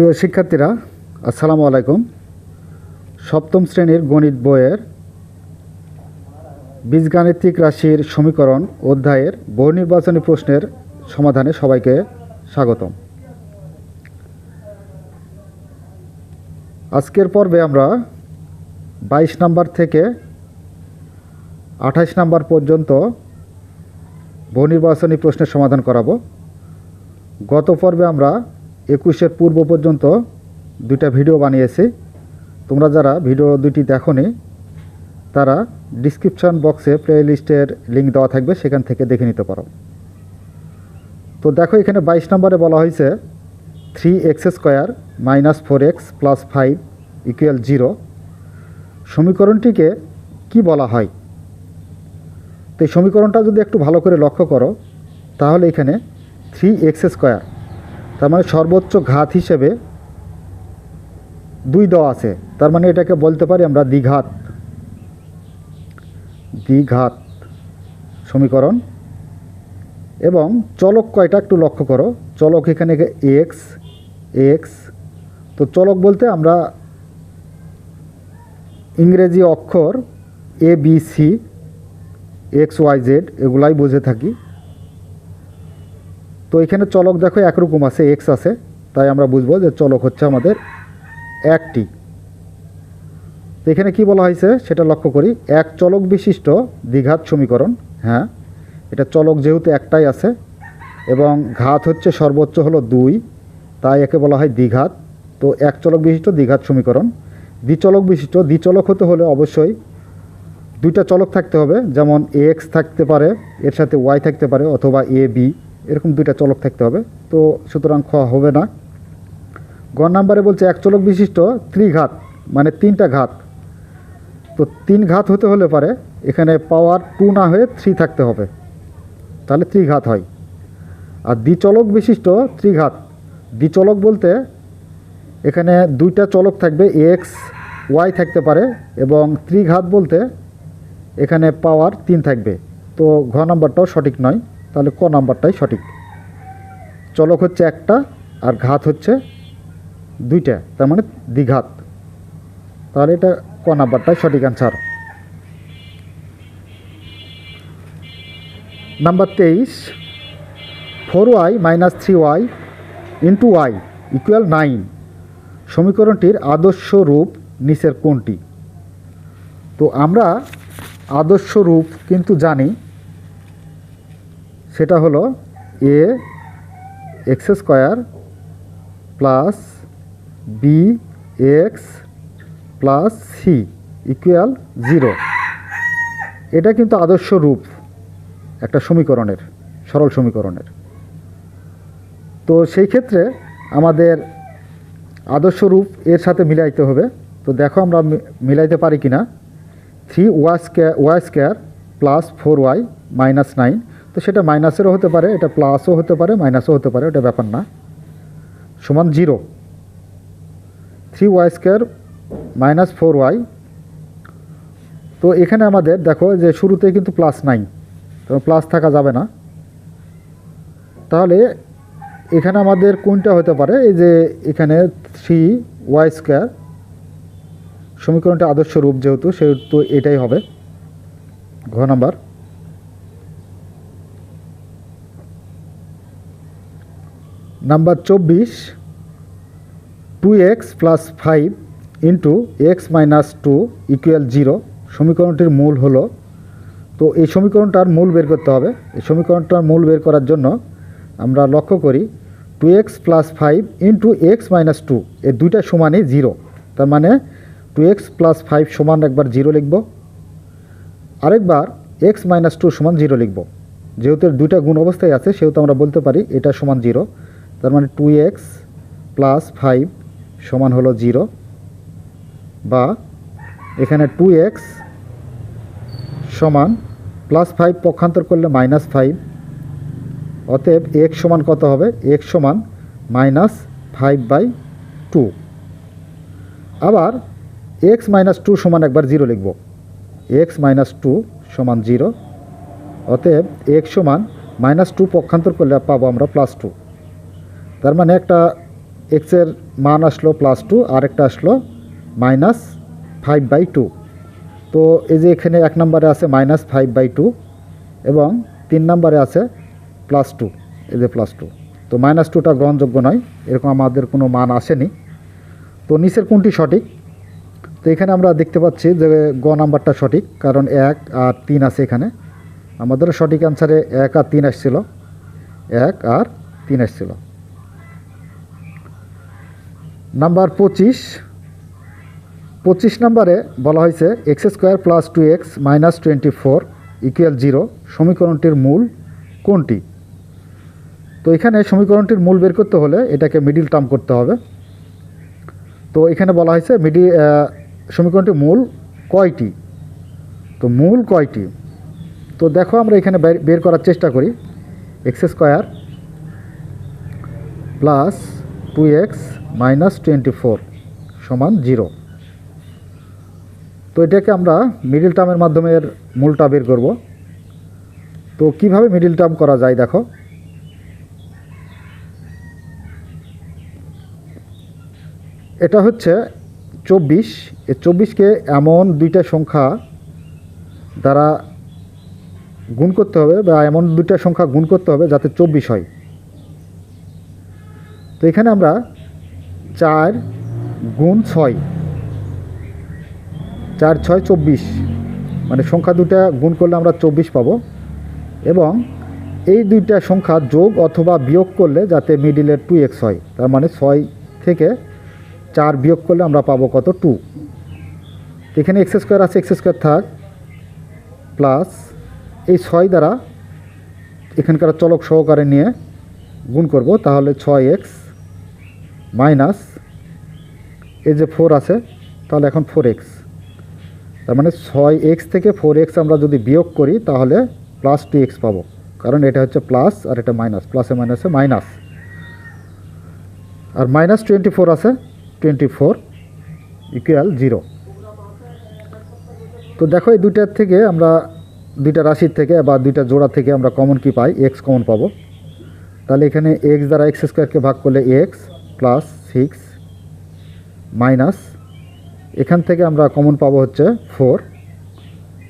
প্রিয় শিক্ষার্থীরা, আসসালামু আলাইকুম। সপ্তম শ্রেণির গণিত বইয়ের বীজগাণিতিক রাশির সমীকরণ অধ্যায়ের বহু নির্বাচনী প্রশ্নের সমাধানে সবাইকে স্বাগতম। আজকের পর্বে আমরা বাইশ নাম্বার থেকে আঠাশ নাম্বার পর্যন্ত বহু নির্বাচনী প্রশ্নের সমাধান করাবো। গত পর্বে আমরা একুশের পূর্ব পর্যন্ত দুইটা ভিডিও বানিয়েছি। তোমরা যারা ভিডিও দুইটি দেখোনি, তারা ডিসক্রিপশন বক্সে প্লে লিস্টের লিঙ্ক দেওয়া থাকবে, সেখান থেকে দেখে নিতে পারো। তো দেখো, এখানে বাইশ নম্বরে বলা হয়েছে three x square minus four x plus five equal zero সমীকরণটিকে কি বলা হয়? তো এই সমীকরণটা যদি একটু ভালো করে লক্ষ্য করো, তাহলে এখানে থ্রি এক্স স্কোয়ার তার মানে সর্বোচ্চ ঘাত হিসেবে দুই দেওয়া আছে। তার মানে এটাকে বলতে পারি আমরা দ্বিঘাত। দ্বিঘাত সমীকরণ। এবং চলক কয়টা একটু লক্ষ্য করো। চলক এখানে এক্স এক্স তো চলক বলতে আমরা ইংরেজি অক্ষর A B C X Y Z এগুলাই বুঝে থাকি। তো এখানে চলক দেখো একরকম আছে এক্স আছে, তাই আমরা বুঝব যে চলক হচ্ছে আমাদের একটি। তো এখানে কি বলা হয়েছে সেটা লক্ষ্য করি, এক চলক বিশিষ্ট দ্বিঘাত সমীকরণ হ্যাঁ এটা চলক যেহেতু একটাই আছে, এবং ঘাত হচ্ছে সর্বোচ্চ হলো দুই, তাই একে বলা হয় দ্বিঘাত, তো এক চলক বিশিষ্ট দ্বিঘাত সমীকরণ। দ্বিচলক বিশিষ্ট, দ্বিচলক হতে হলে অবশ্যই দুইটা চলক থাকতে হবে, যেমন এক্স থাকতে পারে, এর সাথে ওয়াই থাকতে পারে, অথবা এ বি। এরকম দুইটা চলক থাকতে হবে। তো সুতরাং খ হবে না। গ নাম্বারে বলছে এক চলক বিশিষ্ট ত্রিঘাত মানে তিনটা ঘাত। তো তিন ঘাত হতে হলে পারে, এখানে পাওয়ার টু না হয়ে থ্রি থাকতে হবে। তাহলে ত্রিঘাত হয়। আর দ্বিচলক বিশিষ্ট ত্রিঘাত। দ্বিচলক বলতে এখানে দুইটা চলক থাকবে এক্স, ওয়াই থাকতে পারে এবং ত্রিঘাত বলতে এখানে পাওয়ার তিন থাকবে। তো ঘ নাম্বারটাও সঠিক নয়। তাহলে ক নাম্বারটাই সঠিক। চলক হচ্ছে একটা আর ঘাত হচ্ছে দুইটা, তার মানে দ্বিঘাত। তাহলে এটা ক নাম্বারটাই সঠিক অ্যান্সার নাম্বার তেইশ four y minus three y into y equal nine সমীকরণটির আদর্শ রূপ নিচের কোনটি? তো আমরা আদর্শ রূপ কিন্তু জানি সেটা হলো a, x square plus b, x plus c equal zero. এটা কিন্তু আদর্শ রূপ একটা সমীকরণের, সরল সমীকরণের। তো সেই ক্ষেত্রে আমাদের আদর্শ রূপ এর সাথে মিলাইতে হবে। তো দেখো আমরা মিলাইতে পারি কি না three y square y square plus four y minus nine. তো সেটা মাইনাসেরও হতে পারে, এটা প্লাসও হতে পারে, মাইনাসও হতে পারে, ওটা ব্যাপার না। সমান zero. Three y square minus four y. তো এখানে আমাদের দেখো যে শুরুতে কিন্তু প্লাস নাই, তো প্লাস থাকা যাবে না। তাহলে এখানে আমাদের কোনটা হতে পারে? এই যে এখানে থ্রি ওয়াই স্কোয়ার সমীকরণটা আদর্শ রূপ যেহেতু, সেহেতু এটাই হবে। ঘ নাম্বার। নাম্বার চব্বিশ two x plus five into x minus two equal zero সমীকরণটির মূল হলো। তো এই সমীকরণটার মূল বের করতে হবে। এই সমীকরণটার মূল বের করার জন্য আমরা লক্ষ্য করি two x plus five into x minus two এই দুইটা সমানই জিরো তার মানে টু এক্স প্লাস ফাইভ সমান একবার জিরো লিখব। আরেকবার এক্স মাইনাস টু সমান জিরো লিখব। যেহেতু দুইটা গুণ অবস্থায় আছে, সেহেতু আমরা বলতে পারি এটা সমান জিরো তার মানে টু এক্স প্লাস ফাইভ সমান হলো জিরো বা এখানে টু এক্স সমান প্লাস ফাইভ পক্ষান্তর করলে মাইনাস ফাইভ অতএব এক্স সমান কত হবে? এক্স সমান মাইনাস ফাইভ বাই টু আবার এক্স মাইনাস টু সমান একবার জিরো লিখব। এক্স মাইনাস টু সমান জিরো অতএব এক্স সমান মাইনাস টু পক্ষান্তর করলে পাবো আমরা প্লাস টু তার মানে একটা এক্সের মান আসলো প্লাস টু আর একটা আসলো মাইনাস ফাইভ বাই টু তো এই যে এখানে এক নম্বরে আছে মাইনাস ফাইভ বাই টু এবং তিন নম্বরে আছে প্লাস টু এই যে প্লাস টু তো মাইনাস টুটা গ্রহণযোগ্য নয়, এরকম আমাদের কোনো মান আসেনি। তো নিচের কোনটি সঠিক? তো এখানে আমরা দেখতে পাচ্ছি যে গ নাম্বারটা সঠিক, কারণ এক আর তিন আছে এখানে। আমাদের সঠিক অ্যান্সারে এক আর তিন আসছিল। এক আর তিন আসছিল। নাম্বার পঁচিশ পঁচিশ নম্বরে বলা হয়েছে x square plus two x minus twenty four equal zero সমীকরণটির মূল কোনটি? তো এখানে সমীকরণটির মূল বের করতে হলে এটাকে মিডিল টার্ম করতে হবে। তো এখানে বলা হয়েছে মিডি সমীকরণটির মূল কয়টি? তো মূল কয়টি? তো দেখো আমরা এখানে বের- করার চেষ্টা করি। X square plus two x minus twenty four সমান জিরো। তো এটাকে আমরা মিডিল টার্মের মাধ্যমে মূলটা বের করব। তো কীভাবে মিডিল টার্ম করা যায় দেখো। এটা হচ্ছে চব্বিশ। এই চব্বিশকে এমন দুইটা সংখ্যা দ্বারা গুণ করতে হবে বা এমন দুইটা সংখ্যা গুণ করতে হবে যাতে চব্বিশ হয়। তো এখানে আমরা চার গুণ ছয়, চার ছয় চব্বিশ মানে সংখ্যা দুটা গুণ করলে আমরা চব্বিশ পাবো। এবং এই দুইটা সংখ্যা যোগ অথবা বিয়োগ করলে যাতে মিডিলে টু এক্স হয়, তার মানে ছয় থেকে চার বিয়োগ করলে আমরা পাবো কত টু এখানে এক্স স্কোয়ার আছে এক্স স্কোয়ার থাক প্লাস এই ছয় দ্বারা এখানকার চলক সহকারে নিয়ে গুণ করব, তাহলে ছয় এক্স মাইনাস এই যে ফোর আছে, তাহলে এখন ফোর এক্স তার মানে ছয় এক্স থেকে ফোর এক্স আমরা যদি বিয়োগ করি, তাহলে প্লাস টু এক্স পাবো। কারণ এটা হচ্ছে প্লাস আর এটা মাইনাস প্লাসে মাইনাসে মাইনাস আর মাইনাস টোয়েন্টি ফোর আছে টোয়েন্টি ফোর ইকুয়াল জিরো তো দেখো এই দুইটার থেকে আমরা দুইটা রাশির থেকে বা দুইটা জোড়া থেকে আমরা কমন কি পাই? এক্স কমন পাবো। তাহলে এখানে এক্স দ্বারা এক্স স্কোয়ারকে ভাগ করলে এক্স প্লাস সিক্স মাইনাস এখান থেকে আমরা কমন পাবো হচ্ছে ফোর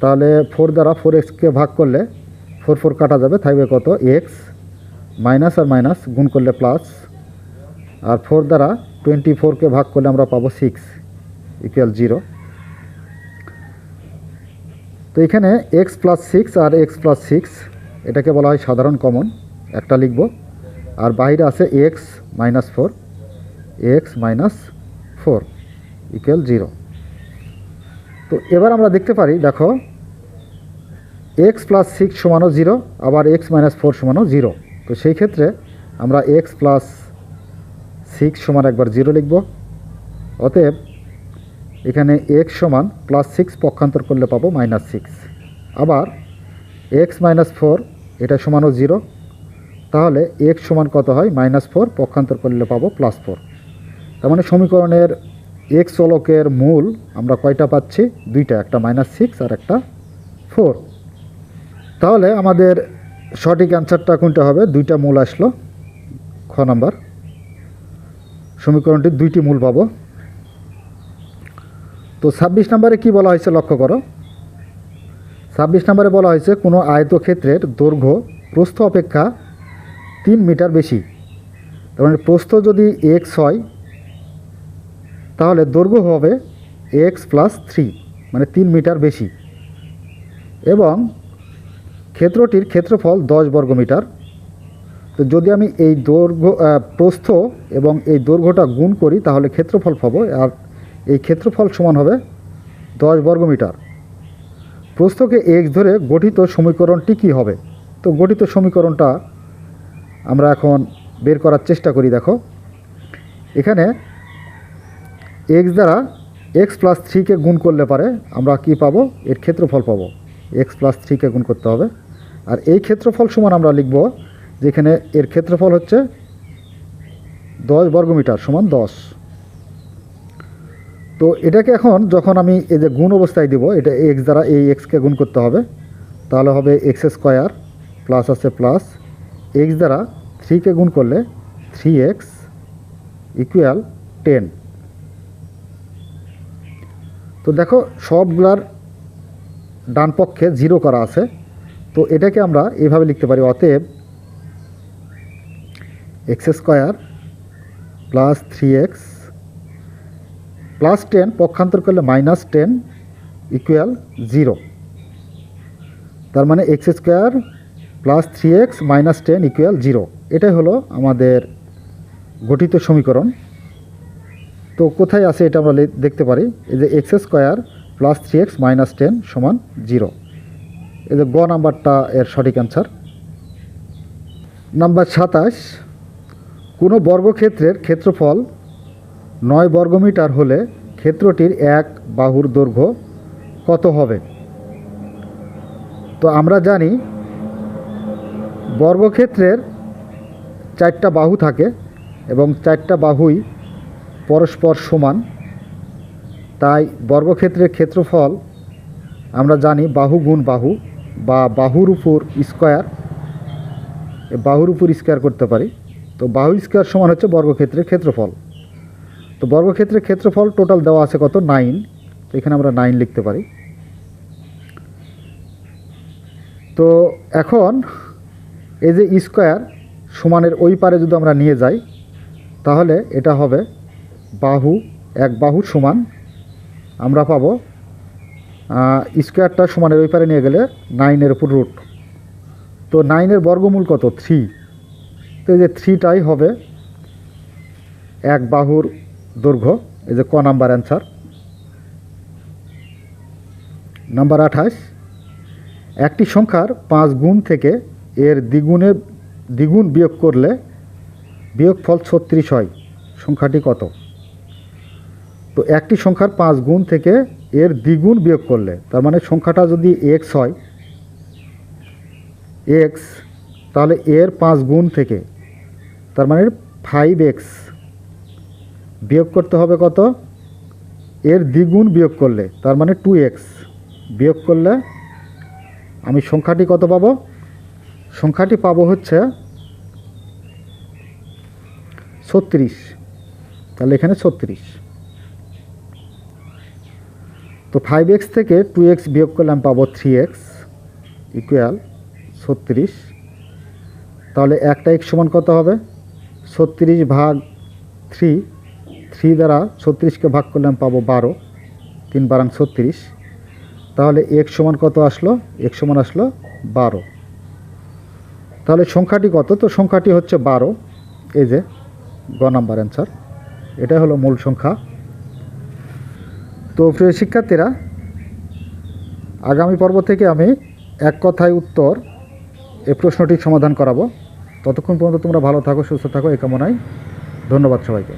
তাহলে ফোর দ্বারা ফোর এক্সকে ভাগ করলে ফোর ফোর কাটা যাবে, থাকবে কত? এক্স মাইনাস আর মাইনাস গুণ করলে প্লাস আর ফোর দ্বারা টোয়েন্টি ফোরকে ভাগ করলে আমরা পাবো সিক্স ইকুয়াল জিরো তো এখানে এক্স প্লাস সিক্স আর এক্স প্লাস সিক্স এটাকে বলা হয় সাধারণ কমন একটা লিখব। আর বাইরে আছে x minus four x minus four equal zero তো এবার আমরা দেখতে পারি, দেখো এক্স প্লাস সিক্স সমানও জিরো আবার এক্স মাইনাস ফোর সমানও জিরো তো সেই ক্ষেত্রে আমরা এক্স প্লাস সিক্স সমান একবার জিরো লিখব। অতএব এখানে এক্স সমান প্লাস সিক্স পক্ষান্তর করলে পাবো মাইনাস সিক্স আবার এক্স মাইনাস ফোর এটা সমানও জিরো তাহলে এক্স সমান কত হয়? মাইনাস ফোর পক্ষান্তর করলে পাবো প্লাস ফোর তার মানে সমীকরণের এক্স চলকের মূল আমরা কয়টা পাচ্ছি? দুইটা, একটা মাইনাস সিক্স আর একটা ফোর তাহলে আমাদের সঠিক অ্যান্সারটা কোনটা হবে? দুইটা মূল আসলো। খ নাম্বার। সমীকরণটির দুইটি মূল পাবো। তো ছাব্বিশ নম্বরে কি বলা হয়েছে লক্ষ্য করো? ছাব্বিশ নম্বরে বলা হয়েছে কোনো আয়তক্ষেত্রের দৈর্ঘ্য প্রস্থ অপেক্ষা তিন মিটার বেশি। তার মানে প্রস্থ যদি এক্স হয় তাহলে দৈর্ঘ্য হবে এক্স প্লাস থ্রি মানে তিন মিটার বেশি। এবং ক্ষেত্রটির ক্ষেত্রফল দশ বর্গমিটার তো যদি আমি এই দৈর্ঘ্য প্রস্থ এবং এই দৈর্ঘ্যটা গুণ করি, তাহলে ক্ষেত্রফল পাবো, আর এই ক্ষেত্রফল সমান হবে দশ বর্গমিটার প্রস্থকে এক্স ধরে গঠিত সমীকরণটি কী হবে? তো গঠিত সমীকরণটা আমরা এখন বের করার চেষ্টা করি, দেখো। এখানে এক্স দ্বারা এক্স প্লাস থ্রিকে গুণ করলে পারে, আমরা কি পাবো? এর ক্ষেত্রফল পাবো। এক্স প্লাস থ্রিকে গুণ করতে হবে। আর এই ক্ষেত্রফল সমান আমরা লিখব, যেখানে এর ক্ষেত্রফল হচ্ছে দশ বর্গমিটার সমান দশ। তো এটাকে এখন যখন আমি এই যে গুণ অবস্থায় দিব, এটা এক্স দ্বারা এই এক্সকে গুণ করতে হবে, তাহলে হবে এক্স স্কোয়ার প্লাস আছে প্লাস এক্স দ্বারা থ্রিকে গুণ করলে থ্রি এক্স ইকুয়াল টেন তো দেখো, সবগুলার ডান পক্ষে জিরো করা আছে। তো এটাকে আমরা এভাবে লিখতে পারি, অতএব x square plus three x plus ten পক্ষান্তর করলে মাইনাস টেন ইকুয়াল জিরো তার মানে x square plus three x minus ten equal zero এটাই হলো আমাদের গঠিত সমীকরণ। তো কোথায় আছে এটা আমরা দেখতে পারি। এই যে x square plus three x minus ten সমান জিরো এই যে গ নাম্বারটা এর সঠিক অ্যান্সার নাম্বার সাতাশ, কোনো বর্গক্ষেত্রের ক্ষেত্রফল নয় বর্গমিটার হলে ক্ষেত্রটির এক বাহুর দৈর্ঘ্য কত হবে? তো আমরা জানি বর্গক্ষেত্রের চারটা বাহু থাকে এবং চারটা বাহুই পরস্পর সমান। তাই বর্গক্ষেত্রের ক্ষেত্রফল আমরা জানি বাহু গুণ বাহু বা বাহুর উপর স্কোয়ার। বাহুর উপর স্কোয়ার করতে পারি। তো বাহু স্কোয়ার সমান হচ্ছে বর্গক্ষেত্রের ক্ষেত্রফল। তো বর্গক্ষেত্রের ক্ষেত্রফল টোটাল দেওয়া আছে কত? নাইন তো এখানে আমরা নাইন লিখতে পারি। তো এখন এই যে স্কোয়ার সমানের ওই পারে যদি আমরা নিয়ে যাই, তাহলে এটা হবে বাহু, এক বাহু সমান, আমরা পাবো স্কোয়ারটা সমানের ওই পারে নিয়ে গেলে নাইনের উপর রুট তো নাইনের বর্গমূল কত? থ্রি তো এই যে থ্রিটাই হবে এক বাহুর দৈর্ঘ্য, এই যে ক নাম্বার অ্যান্সার নাম্বার আঠাশ, একটি সংখ্যার পাঁচ গুণ থেকে এর দ্বিগুণে, দ্বিগুণ বিয়োগ করলে বিয়োগফল ছত্রিশ হয়। সংখ্যাটি কত? তো একটি সংখ্যার পাঁচ গুণ থেকে এর দ্বিগুণ বিয়োগ করলে, তার মানে সংখ্যাটা যদি এক্স হয়, এক্স, তাহলে এর পাঁচ গুণ থেকে, তার মানে ফাইভ এক্স বিয়োগ করতে হবে কত? এর দ্বিগুণ বিয়োগ করলে, তার মানে টু এক্স বিয়োগ করলে আমি সংখ্যাটি কত পাবো? সংখ্যাটি পাবো হচ্ছে ছত্রিশ। তাহলে এখানে ছত্রিশ। তো ফাইভ এক্স থেকে টু এক্স বিয়োগ করলে আমি পাবো থ্রি এক্স ইকুয়াল ছত্রিশ। তাহলে একটা এক্স সমান কত হবে? ছত্রিশ ভাগ থ্রি থ্রি দ্বারা ছত্রিশকে ভাগ করলে আমি পাবো বারো, তিন বারাং ছত্রিশ। তাহলে এক সমান কত আসলো? এক সমান আসলো বারো। তাহলে সংখ্যাটি কত? তো সংখ্যাটি হচ্ছে বারো। এই যে, গ নাম্বার অ্যান্সার এটাই হলো মূল সংখ্যা। তো প্রিয় শিক্ষার্থীরা, আগামী পর্ব থেকে আমি এক কথায় উত্তর এই প্রশ্নটির সমাধান করাবো। ততক্ষণ পর্যন্ত তোমরা ভালো থাকো, সুস্থ থাকো, এই কামনায় ধন্যবাদ সবাইকে।